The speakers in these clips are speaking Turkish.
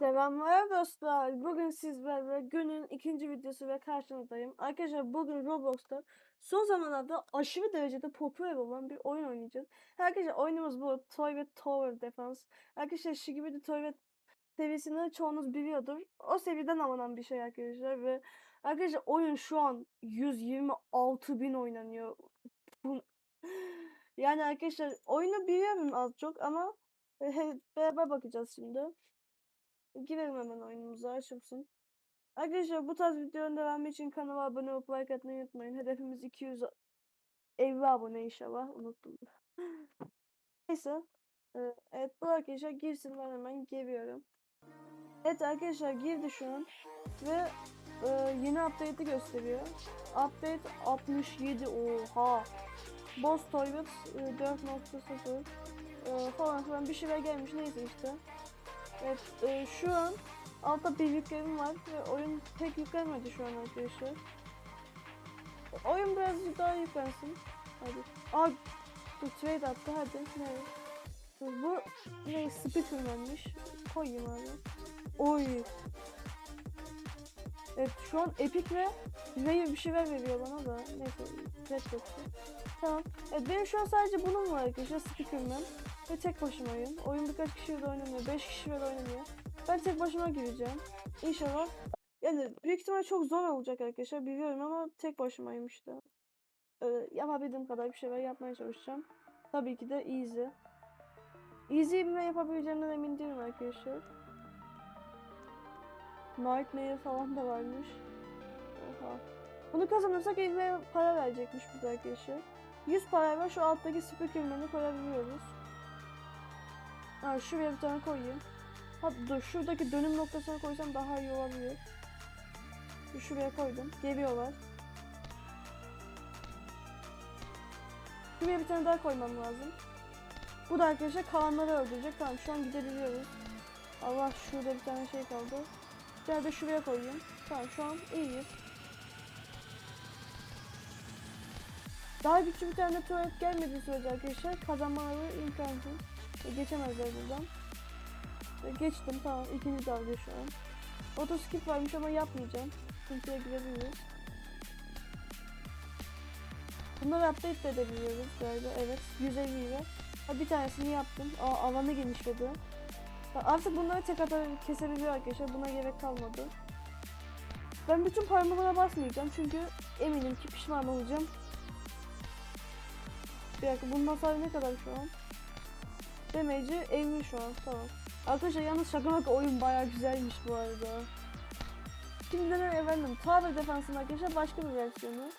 Selamlar dostlar. Bugün sizlerle günün ikinci videosu ve karşınızdayım. Arkadaşlar bugün Roblox'ta son zamanlarda aşırı derecede popüler olan bir oyun oynayacağız. Arkadaşlar oyunumuz bu Toilet Tower Defense. Arkadaşlar Shigibidi Toilet seviyesini çoğunuz biliyordur. O seviyeden alınan bir şey arkadaşlar ve arkadaşlar oyun şu an 126 bin oynanıyor. Yani arkadaşlar oyunu biliyorum az çok ama e, beraber bakacağız şimdi. Girelim hemen oyunumuza açılsın. Arkadaşlar bu tarz videoların devamı için kanala abone olup like atmayı unutmayın. Hedefimiz 250 abone inşallah. Unuttum. Neyse. Ee, Evet bu arkadaşlar girsin ben hemen geliyorum. Evet arkadaşlar girdi şu an. Ve e, yeni update'i gösteriyor. Update 67 oha. Boss Toilet e, 4.0 e, falan filan bir şeyler gelmiş neyse işte. Evet, e, şu an altta bir yüklemim var ve oyun pek yüklenmedi şu an arkadaşlar. Oyun birazcık daha yüklensin. Hadi. Aa, dur trade attı hadi. Dur, bu ne speakermanmış. Koyayım abi. Oy. Evet şu an epic ve rare bir şeyler veriyor bana da. Neyse red yoktu. Tamam. Evet benim şu an sadece bunun var arkadaşlar speakerman. Ve tek başımayım. Oyun birkaç kişiyle de oynanıyor. 5 kişiyle de oynanıyor. Ben tek başıma gireceğim. İnşallah. Yani büyük ihtimal çok zor olacak arkadaşlar biliyorum ama tek başımayım işte. Ee, yapabildiğim kadar bir şeyler yapmaya çalışacağım. Tabii ki de easy. Easy mi yapabileceğimden emin değilim arkadaşlar. Nightmare falan da varmış. Oha. Bunu kazanırsak evime para verecekmiş bize arkadaşlar. 100 parayla şu alttaki speakerman'ı koyabiliyoruz. Ha, şuraya bir tane koyayım. Ha, dur şuradaki dönüm noktasına koysam daha iyi olabilir. Şuraya koydum. Geliyorlar. Şuraya bir tane daha koymam lazım. Bu da arkadaşlar kalanları öldürecek. Tamam şu an gidebiliyoruz. Allah şurada bir tane şey kaldı. Tane de şuraya koyayım. Tamam şu an iyiyiz. Daha güçlü bir tane tuvalet gelmediği sürece arkadaşlar kazanmaları imkansız. Geçemezler buradan. E, Geçtim tamam ikinci dalga şu an. Otoskip varmış ama yapmayacağım. Sıkıntıya girebiliriz. Bunları update de edebiliyoruz galiba evet. 150 ile. Ha, bir tanesini yaptım. Aa, alanı genişledi. Artık bunları tek atar kesebiliyor arkadaşlar. Buna gerek kalmadı. Ben bütün parmalara basmayacağım çünkü eminim ki pişman olacağım. Bir dakika bunun hasarı ne kadar şu an? Demeci 50 şu an tamam. Arkadaşlar yalnız şaka maka oyun bayağı güzelmiş bu arada. Şimdiden efendim Tower Defense'ın arkadaşlar başka bir versiyonu.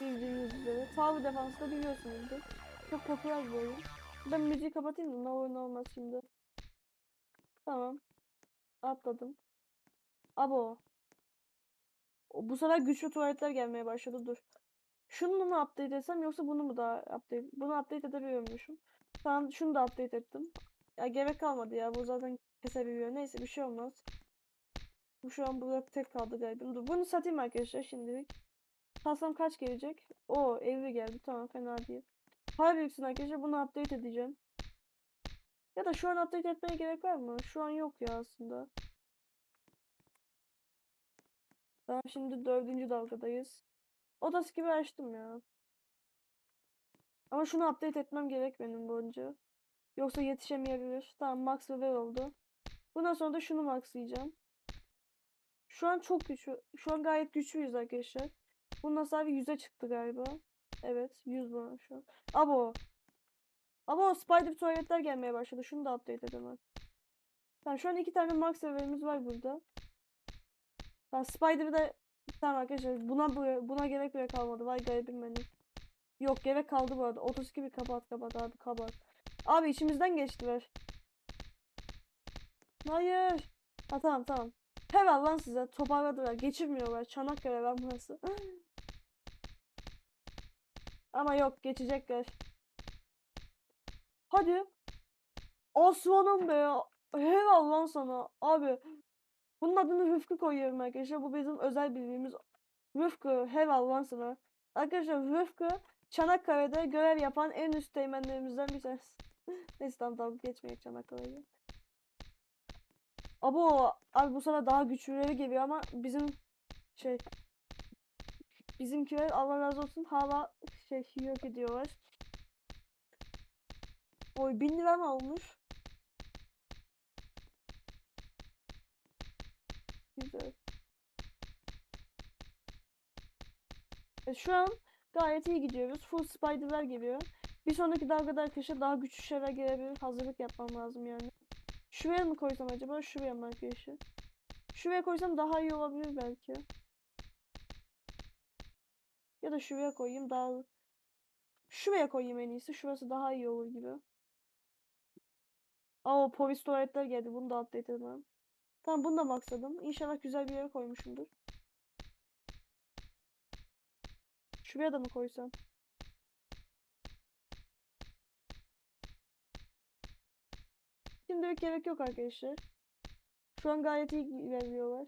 Bildiğiniz üzere. Tower Defense'ı da biliyorsunuzdur. Çok popüler bir oyun. Ben müziği kapatayım da ne olur ne olmaz şimdi. Tamam. Atladım. Abo. Bu sefer güçlü tuvaletler gelmeye başladı dur. Şunu mu update etsem yoksa bunu mu daha update? Bunu update edebiliyormuşum. Tamam şunu da update ettim. Ya gerek kalmadı ya bu zaten kesebiliyor. Neyse bir şey olmaz. Bu şu an burada tek kaldı galiba. Dur bunu satayım arkadaşlar şimdilik. Satsam kaç gelecek? O 50 geldi tamam fena değil. Para biriksin arkadaşlar bunu update edeceğim. Ya da şu an update etmeye gerek var mı? Şu an yok ya aslında. Tamam şimdi dördüncü dalgadayız. Odası gibi açtım ya. Ama şunu update etmem gerek benim bu önce. Yoksa yetişemeyebilir. Tamam max level oldu. Bundan sonra da şunu maxlayacağım. Şu an çok güçlü. Şu an gayet güçlüyüz arkadaşlar. Bunun hasarı 100'e çıktı galiba. Evet 100 bu şu an. Abo. Abo spider tuvaletler gelmeye başladı. Şunu da update edemem. Tamam şu an iki tane max level'imiz var burada. Tamam spider'ı da Tamam arkadaşlar buna bu- buna gerek bile kalmadı. Vay garibim benim. Yok gerek kaldı bu arada. 32 bir kapat kapat abi kapat. Abi içimizden geçtiler. Hayır. Ha tamam tamam. Helal lan size. Toparladılar. Geçirmiyorlar. Çanakkale lan burası. Ama yok geçecekler. Hadi. Osman'ım be. Helal lan sana. Abi. Bunun adını Rıfkı koyuyorum arkadaşlar. Bu bizim özel bildiğimiz Rıfkı. Helal lan sana. Arkadaşlar Rıfkı Çanakkale'de görev yapan en üst teğmenlerimizden bir tanesi. Neyse tamam tamam geçmeyek Çanakkale'yi. Abo abi bu sefer daha güçlüleri geliyor ama bizim şey bizimkiler Allah razı olsun hala şey yok ediyorlar. Oy bin lira mı olmuş? Güzel. E, şu an gayet iyi gidiyoruz. Full spider'lar geliyor. Bir sonraki dalgada arkadaşlar daha güçlü şeyler gelebilir. Hazırlık yapmam lazım yani. Şuraya mı koysam acaba? Şuraya mı arkadaşlar? Şuraya koysam daha iyi olabilir belki. Ya da şuraya koyayım daha... Şuraya koyayım en iyisi. Şurası daha iyi olur gibi. Aa polis tuvaletler geldi. Bunu da update edemem. Tamam bunu da maxladım. İnşallah güzel bir yere koymuşumdur. Şuraya da mı koysam? Şimdilik gerek yok arkadaşlar. Şu an gayet iyi ilerliyorlar.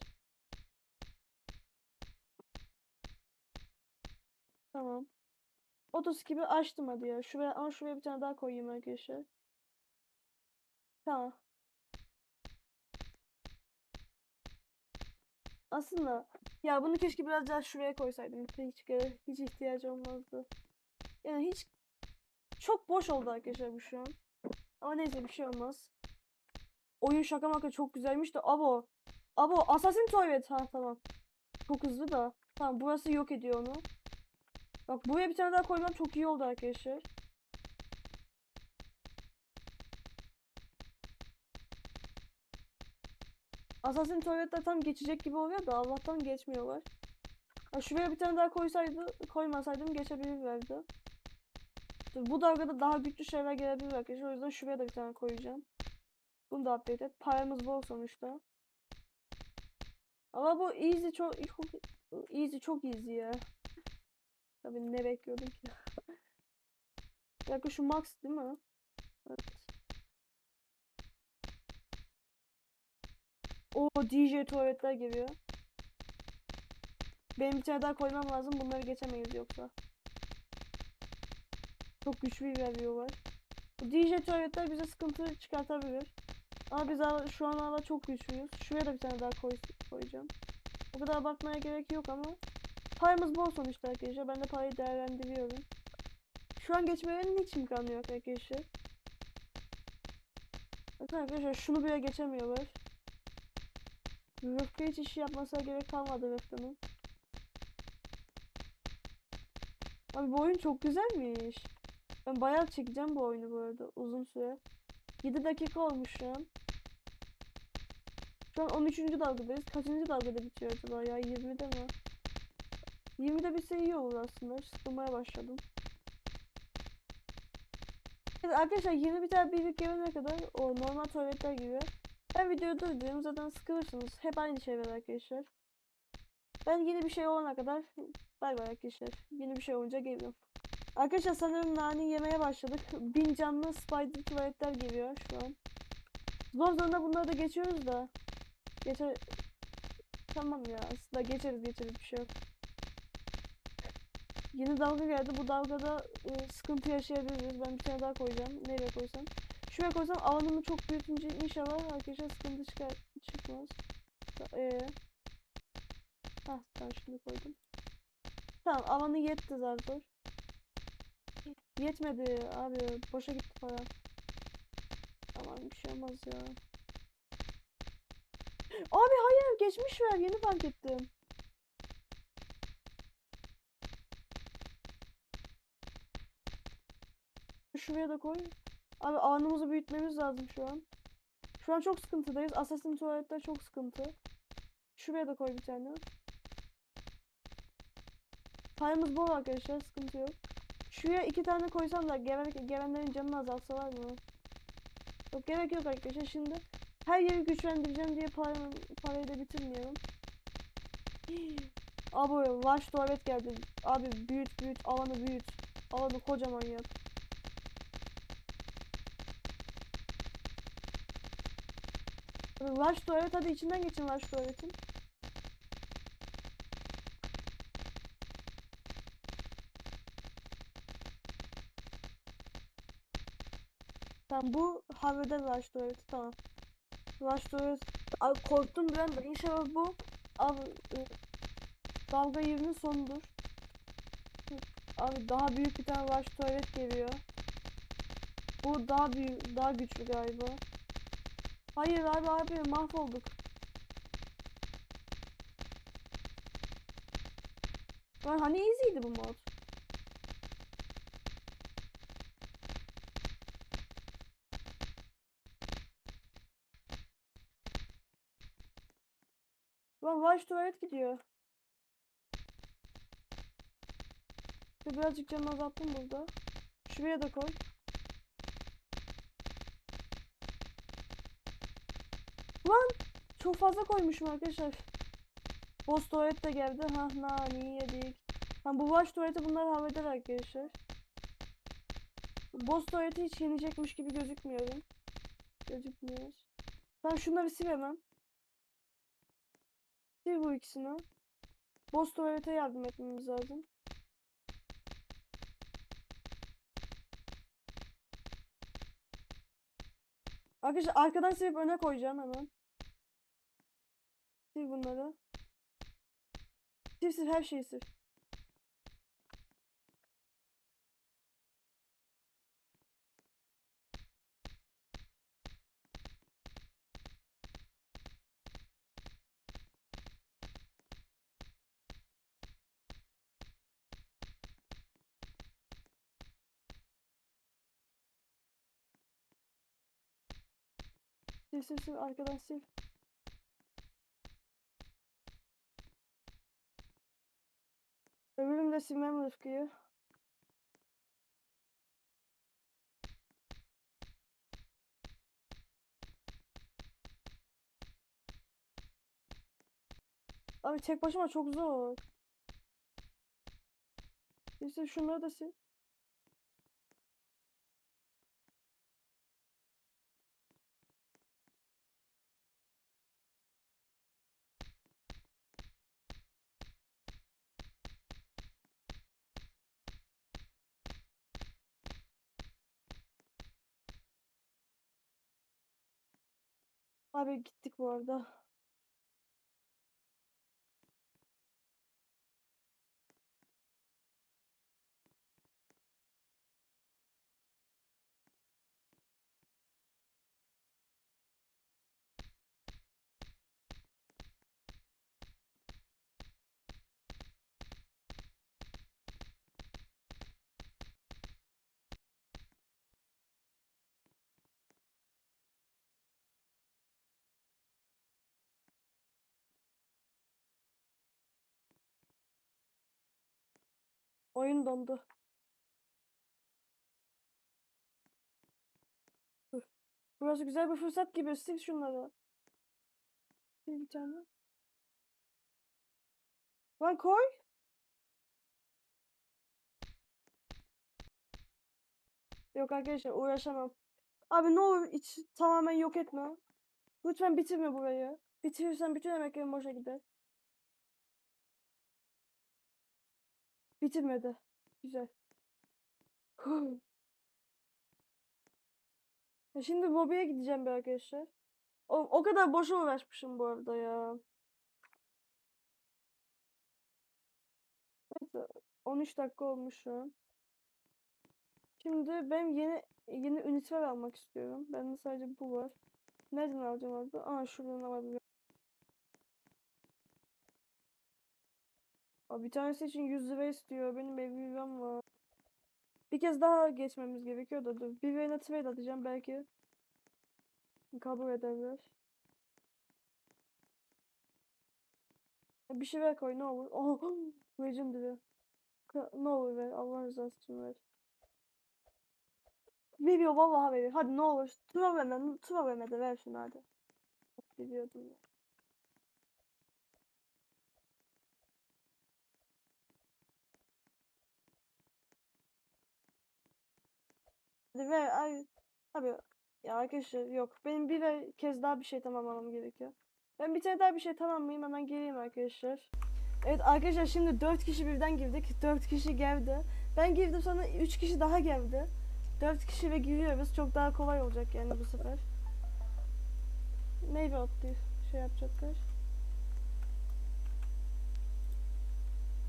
Tamam. Otoskipi açtım hadi ya. Şuraya, ama şuraya bir tane daha koyayım arkadaşlar. Tamam. Aslında ya bunu keşke biraz daha şuraya koysaydım. Hiç, hiç ihtiyacı olmazdı. Yani hiç çok boş oldu arkadaşlar bu şu an. Ama neyse bir şey olmaz. Oyun şaka maka çok güzelmiş de abo. Abo Assassin Toilet. Ha tamam. Çok hızlı da. Tamam burası yok ediyor onu. Bak buraya bir tane daha koymam çok iyi oldu arkadaşlar. Assassin Toilet'ler tam geçecek gibi oluyor da Allah'tan geçmiyorlar. Ha, şuraya bir tane daha koysaydı, koymasaydım geçebilirlerdi. Bu dalgada daha güçlü şeyler gelebilir arkadaşlar. O yüzden şuraya da bir tane koyacağım. Bunu da update et. Paramız bol sonuçta. Ama bu easy çok easy çok easy ya. Tabii ne bekliyordum ki? Dakika şu max değil mi? Evet. O DJ tuvaletler geliyor. Benim bir tane daha koymam lazım. Bunları geçemeyiz yoksa. Çok güçlü ilerliyorlar. Bu DJ tuvaletler bize sıkıntı çıkartabilir. Ama biz şu an hala çok güçlüyüz. Şuraya da bir tane daha koy, koyacağım. O kadar abartmaya gerek yok ama. Paramız bol sonuçta arkadaşlar. Ben de parayı değerlendiriyorum. Şu an geçmelerinin hiç imkanı yok arkadaşlar. Bakın arkadaşlar şunu bile geçemiyorlar. Rıfkı hiç işi yapmasına gerek kalmadı Rıfkı'nın. Abi bu oyun çok güzelmiş. Ben bayağı çekeceğim bu oyunu bu arada uzun süre. 7 dakika olmuş şu an. Şu an 13. dalgadayız. Kaçıncı dalgada bitiyor acaba ya? 20'de mi? 20'de bitse iyi olur aslında. Sıkılmaya başladım. Evet arkadaşlar yeni bir tane birlik gelene kadar o normal tuvaletler gibi. Ben videoyu durdurayım zaten sıkılırsınız. Hep aynı şeyler arkadaşlar. Ben yeni bir şey olana kadar bay bay arkadaşlar. Yeni bir şey olunca gelirim. Arkadaşlar sanırım nane yemeye başladık. Bin canlı spider tuvaletler geliyor şu an. Zor zorunda bunları da geçiyoruz da. Geçer... Tamam ya aslında geçeriz geçeriz bir şey yok. Yeni dalga geldi. Bu dalgada e, sıkıntı yaşayabiliriz. Ben bir tane daha koyacağım. Nereye koysam? Şuraya koysam alanımı çok büyütünce inşallah arkadaşlar sıkıntı çıkar çıkmaz. Ee, Hah tamam şimdi koydum. Tamam alanı yetti zaten. Yetmedi abi. Boşa gitti para. Aman bir şey olmaz ya. Abi hayır geçmiş ver yeni fark ettim. Şuraya da koy. Abi alanımızı büyütmemiz lazım şu an. Şu an çok sıkıntıdayız. Assassin tuvalette çok sıkıntı. Şuraya da koy bir tane. Payımız bol arkadaşlar sıkıntı yok. Şuraya iki tane koysam da gelen, gelenlerin canını azaltsalar mı? Yok gerek yok arkadaşlar şimdi. Her yeri güçlendireceğim diye parayı, parayı da bitirmiyorum. Abi vaş tuvalet geldi. Abi büyüt büyüt alanı büyüt. Alanı kocaman yap. Vaş tuvalet hadi içinden geçin vaş tuvaletin. Tamam bu havada vaş tuvaleti tamam. Vaş tuvalet Abi korktum ben de. İnşallah bu abi e, dalga 20'nin sonudur. Abi daha büyük bir tane rush tuvalet geliyor. Bu daha büyük, daha güçlü galiba. Hayır abi abi mahvolduk. Lan hani easy'ydi bu mod. Lan rush tuvalet gidiyor. Birazcık canını azalttım burada. Şuraya da koy. Lan çok fazla koymuşum arkadaşlar. Boss tuvalet de geldi. Ha nani yedik. Ha bu baş tuvaleti bunlar halleder arkadaşlar. Boss tuvaleti hiç yenecekmiş gibi gözükmüyorum. Gözükmüyoruz. Tamam şunları sil hemen. Sil bu ikisini. Boss tuvalete yardım etmemiz lazım. Arkadaşlar arkadan silip öne koyacağım hemen. Sil bunları. Sil sil her şeyi sil. Sil sil sil arkadan sil. Öbürünü de silmem Rıfkı'yı. Abi tek başıma çok zor. İşte şunları da sil. Abi gittik bu arada. Oyun dondu. Burası güzel bir fırsat gibi. Sil şunları. Sil bir tane. Lan koy. Yok arkadaşlar uğraşamam. Abi ne olur hiç tamamen yok etme. Lütfen bitirme burayı. Bitirirsen bütün emeklerim boşa gider. Bitirmedi. Güzel. Şimdi lobiye gideceğim bir arkadaşlar. O, o kadar boşa uğraşmışım bu arada ya. Neyse 13 dakika olmuş şu an. Şimdi ben yeni yeni ünitör almak istiyorum. Bende sadece bu var. Nereden alacağım abi? Aa şuradan alabilirim. Aa, bir tanesi için 100 lira istiyor. Benim ev liram var. Bir kez daha geçmemiz gerekiyor da dur. Birilerine trade atacağım belki. Kabul ederler. Bir şey ver koy ne olur. Oh, Legendary. Ne olur ver. Allah rızası için ver. Veriyor vallahi veriyor. Hadi ne olur. Tura verme de ver şunu hadi. Biliyordum ya. Ver. Ay. Abi ya arkadaşlar yok. Benim bir ve- kez daha bir şey tamamlamam gerekiyor. Ben bir tane daha bir şey tamamlayayım hemen geleyim arkadaşlar. Evet arkadaşlar şimdi 4 kişi birden girdik. 4 kişi geldi. Ben girdim sonra 3 kişi daha geldi. 4 kişi ve giriyoruz. Çok daha kolay olacak yani bu sefer. Meyve atlıyor. şey yapacaklar.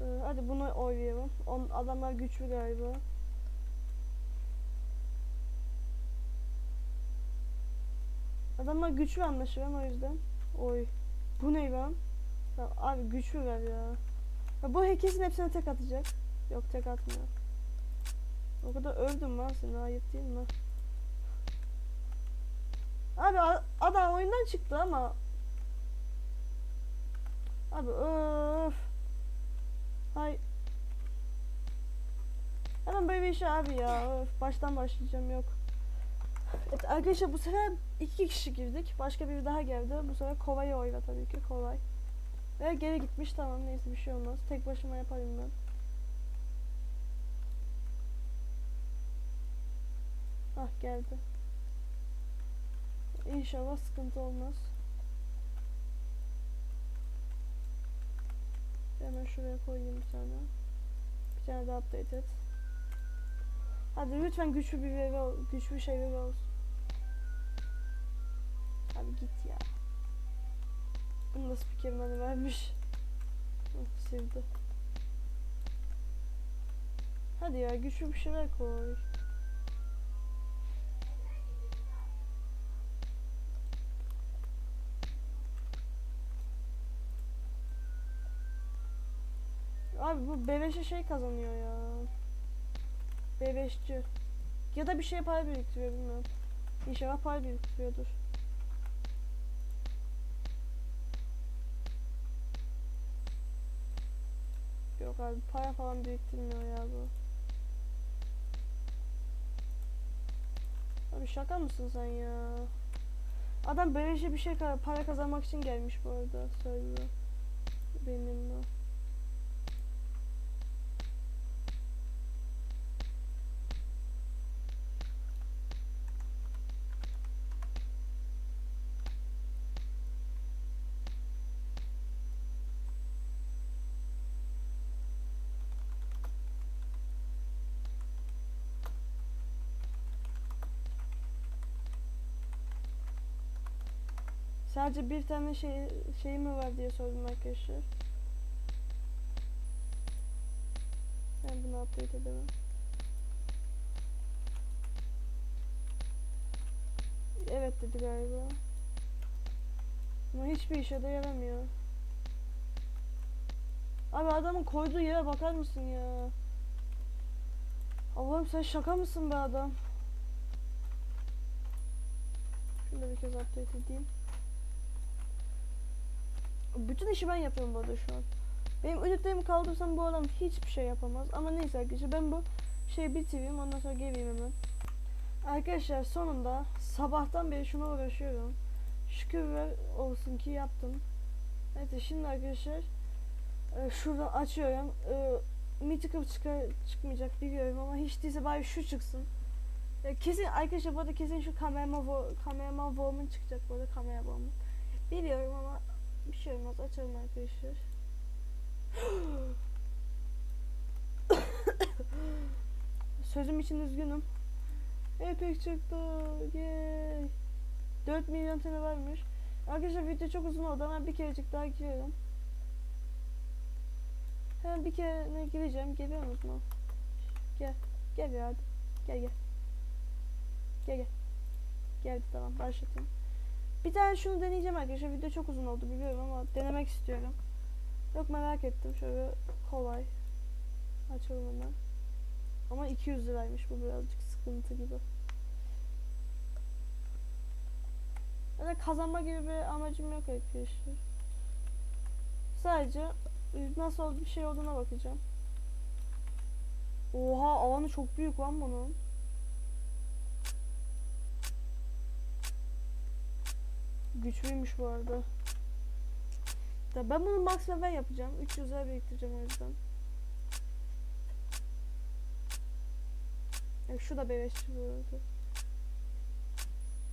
Ee, hadi bunu oynayalım. On, adamlar güçlü galiba. Adamlar güçlü anlaşılan o yüzden. Oy. Bu ne lan? Ya abi güçlüler ya. ya bu herkesin hepsine tek atacak. Yok tek atmıyor. O kadar övdüm lan seni ayıp değil mi? Abi adam oyundan çıktı ama Abi öf. Hay. Hemen böyle bir şey abi ya. Öf. Baştan başlayacağım yok. Evet arkadaşlar bu sefer iki kişi girdik. Başka biri daha geldi. Bu sefer Kova'yı oyla tabii ki Kovay. Ve geri gitmiş tamam neyse bir şey olmaz. Tek başıma yaparım ben. Ah geldi. İnşallah sıkıntı olmaz. Hemen şuraya koyayım bir tane. Bir tane daha update et. Hadi lütfen güçlü bir ol, güçlü bir şey veri olsun. Abi git ya. Bunu da spikermanı vermiş. Hı, Sildi. Hadi ya güçlü bir şeyler koy. Abi bu beleşe şey kazanıyor ya. Beleşçi. Ya da bir şey para biriktiriyor bilmiyorum. İnşallah para biriktiriyordur. Yok abi para falan biriktirmiyor ya bu. Abi şaka mısın sen ya? Adam beleşe bir şey para kazanmak için gelmiş bu arada söylüyor. Benimle. Sadece bir tane şey şey mi var diye sordum arkadaşlar. Ben bunu update edemem. Evet dedi galiba. Ama hiçbir işe de yaramıyor. Abi adamın koyduğu yere bakar mısın ya? Allah'ım sen şaka mısın be adam? Şunu da bir kez update edeyim. Bütün işi ben yapıyorum bu arada şu an. Benim ünitlerimi kaldırsam bu adam hiçbir şey yapamaz. Ama neyse arkadaşlar ben bu şeyi bitireyim ondan sonra geleyim hemen. Arkadaşlar sonunda sabahtan beri şuna uğraşıyorum. Şükürler olsun ki yaptım. Evet şimdi arkadaşlar e, şuradan açıyorum. E, Mythical çıkar, çıkmayacak biliyorum ama hiç değilse bari şu çıksın. E, kesin arkadaşlar bu arada kesin şu kameraman, kameraman Woman çıkacak bu arada kamera Woman. Biliyorum ama bir şey olmaz açalım arkadaşlar. Sözüm için üzgünüm. Epek çıktı. Yay. 4 milyon tane varmış. Arkadaşlar video çok uzun oldu ama bir kerecik daha giriyorum. Hemen bir kere ne gireceğim. Geliyor musun? Gel. Gel ya hadi. Gel gel. Gel gel. Geldi tamam başlatayım. Bir tane şunu deneyeceğim arkadaşlar. Video çok uzun oldu biliyorum ama denemek istiyorum. Yok merak ettim. Şöyle kolay. Açalım hemen. Ama 200 liraymış bu birazcık sıkıntı gibi. Öyle kazanma gibi bir amacım yok arkadaşlar. Sadece e, nasıl bir şey olduğuna bakacağım. Oha alanı çok büyük lan bunun. Güçlüymüş bu arada. Ya ben bunu max level yapacağım. 300 lira biriktireceğim o yüzden. Ya şu da beleşçi bu arada.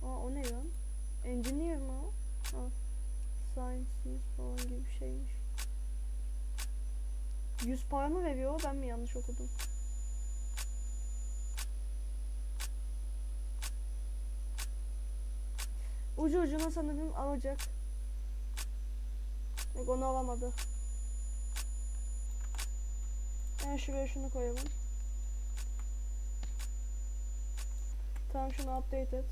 Aa o ne lan? Engineer mi o? Ha. Sciences falan gibi bir şeymiş. 100 para mı veriyor? Ben mi yanlış okudum? Ucu ucuna sanırım alacak. Yok onu alamadı. Ben şuraya şunu koyalım. Tamam şunu update et.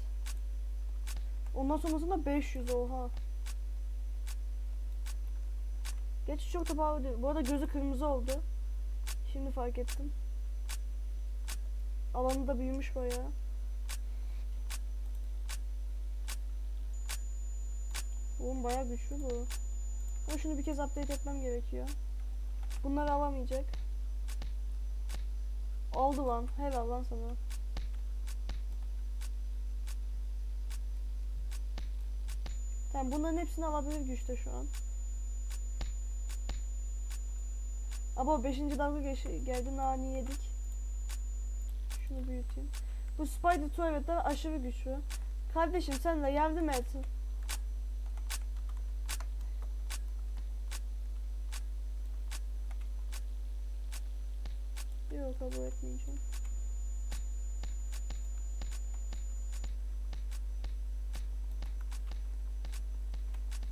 Ondan sonrasında 500 oha. Geç çok da pahalı. Bu arada gözü kırmızı oldu. Şimdi fark ettim. Alanı da büyümüş bayağı. Oğlum bayağı güçlü bu. Ama şunu bir kez update etmem gerekiyor. Bunları alamayacak. Oldu lan. Helal lan sana. Tamam bunların hepsini alabilir güçte şu an. Ama 5. dalga geldi nani yedik. Şunu büyüteyim. Bu Spider tuvaletler aşırı güçlü. Kardeşim sen de yardım et. Kabul etmeyeceğim.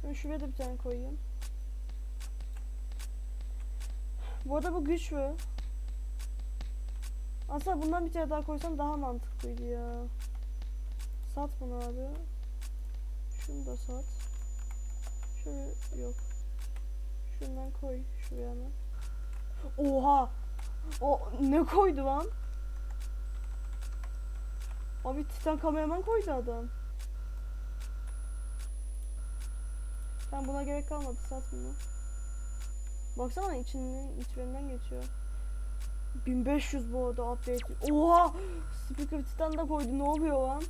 Ben şuraya da bir tane koyayım. Bu arada bu güçlü. Aslında bundan bir tane daha koysam daha mantıklıydı ya. Sat bunu abi. Şunu da sat. Şöyle yok. Şundan koy şuraya hemen. Oha! O ne koydu lan? Abi Titan kameraman koydu adam. Tamam buna gerek kalmadı sat bunu. Baksana içinden içlerinden geçiyor. 1500 bu arada update. Oha! Speaker Titan da koydu. Ne oluyor lan?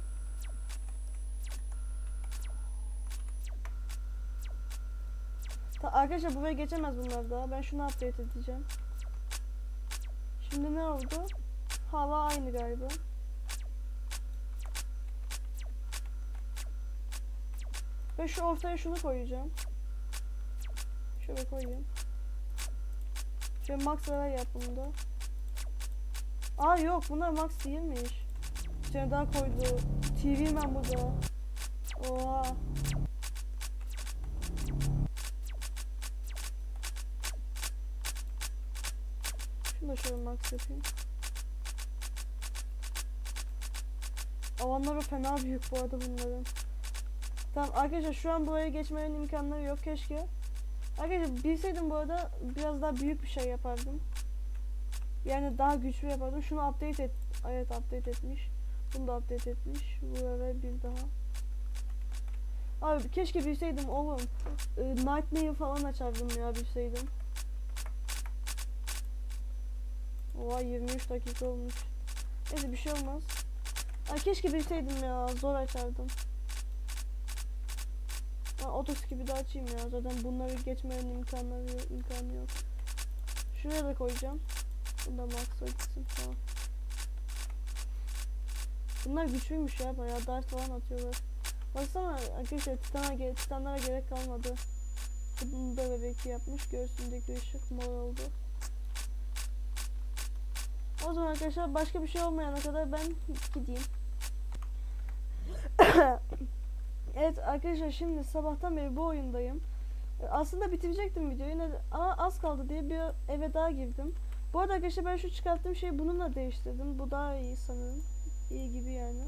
Ta arkadaşlar buraya geçemez bunlar daha. Ben şunu update edeceğim. Şimdi ne oldu? Hava aynı galiba. Ve şu ortaya şunu koyacağım. Şöyle koyayım. Şöyle max level yap bunu da. Aa yok bunlar max değilmiş. Daha koydu. TV ben bu da. Oha. Şunu da şöyle max yapayım. Alanları fena büyük bu arada bunların. Tamam arkadaşlar şu an buraya geçmenin imkanları yok keşke. Arkadaşlar bilseydim bu arada biraz daha büyük bir şey yapardım. Yani daha güçlü yapardım. Şunu update et. Evet update etmiş. Bunu da update etmiş. Buraya bir daha. Abi keşke bilseydim oğlum. Ee, Nightmare falan açardım ya bilseydim. Oha 23 dakika olmuş. Neyse bir şey olmaz. Ay keşke bilseydim ya zor açardım. Ben otos gibi de açayım ya zaten bunları geçmenin imkanları imkanı yok. Şuraya da koyacağım. Bunu da max'a gitsin tamam. Bunlar güçlüymüş ya bayağı dart falan atıyorlar. Baksana arkadaşlar titana, titanlara gerek kalmadı. Bunu da bebek yapmış. Göğsündeki ışık mor oldu. O zaman arkadaşlar başka bir şey olmayana kadar ben gideyim. evet arkadaşlar şimdi sabahtan beri bu oyundayım. E, Aslında bitirecektim videoyu ne- ama az kaldı diye bir eve daha girdim. Bu arada arkadaşlar ben şu çıkarttığım şeyi bununla değiştirdim. Bu daha iyi sanırım. İyi gibi yani.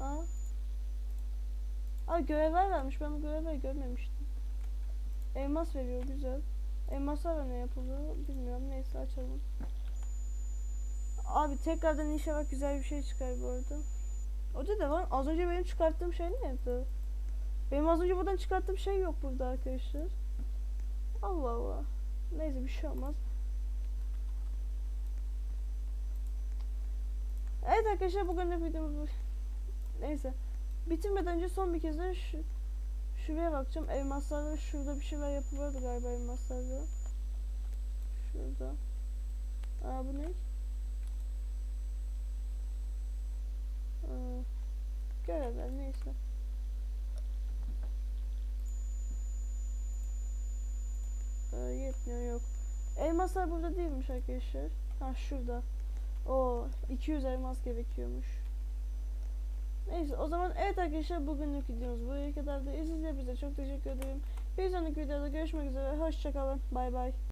Aa. Aa görevler vermiş. Ben bu görevleri görmemiştim. Elmas veriyor güzel. Elmaslarla ne yapılıyor bilmiyorum. Neyse açalım. Abi tekrardan inşallah güzel bir şey çıkar bu arada. O da da var. Az önce benim çıkarttığım şey neydi? Benim az önce buradan çıkarttığım şey yok burada arkadaşlar. Allah Allah. Neyse bir şey olmaz. Evet arkadaşlar bugün de videomuz bu. Neyse. Bitirmeden önce son bir kez de şu şuraya bakacağım. Elmaslarda şurada bir şeyler yapılıyordu galiba elmaslarda. Şurada. Aa bu ne? Aa, görevler neyse. Ee, yetmiyor yok. Elmaslar burada değilmiş arkadaşlar. Ha şurada. O 200 elmas gerekiyormuş. Neyse o zaman evet arkadaşlar bugünlük videomuz buraya kadar da izlediğiniz bize çok teşekkür ederim. Bir sonraki videoda görüşmek üzere. Hoşçakalın. Bay bay.